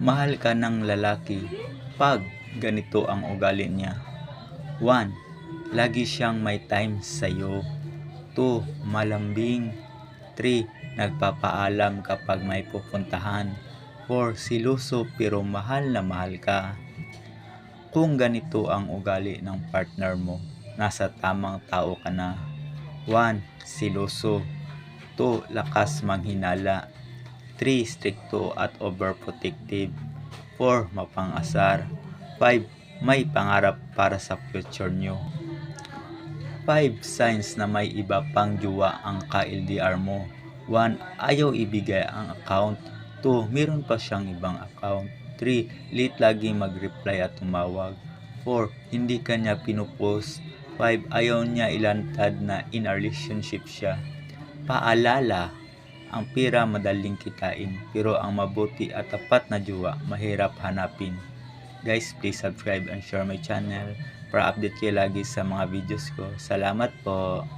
Mahal ka ng lalaki pag ganito ang ugali niya. 1. Lagi siyang may time sa'yo. 2. Malambing. 3. Nagpapaalam kapag may pupuntahan. 4. Siluso pero mahal na mahal ka. Kung ganito ang ugali ng partner mo, nasa tamang tao ka na. 1. Siluso 2. Lakas manghinala 3. Stricto at overprotective 4. Mapangasar 5. May pangarap para sa future nyo 5. Signs na may iba pang jowa ang ka-LDR mo 1. Ayaw ibigay ang account 2. Meron pa siyang ibang account 3. Late lagi mag-reply at tumawag 4. Hindi ka niya pinupost 5. Ayaw niya ilantad na in a relationship siya Paalala, ang pira madaling kitain pero ang mabuti at tapat na jowa mahirap hanapin. Guys, please subscribe and share my channel para update kayo lagi sa mga videos ko. Salamat po!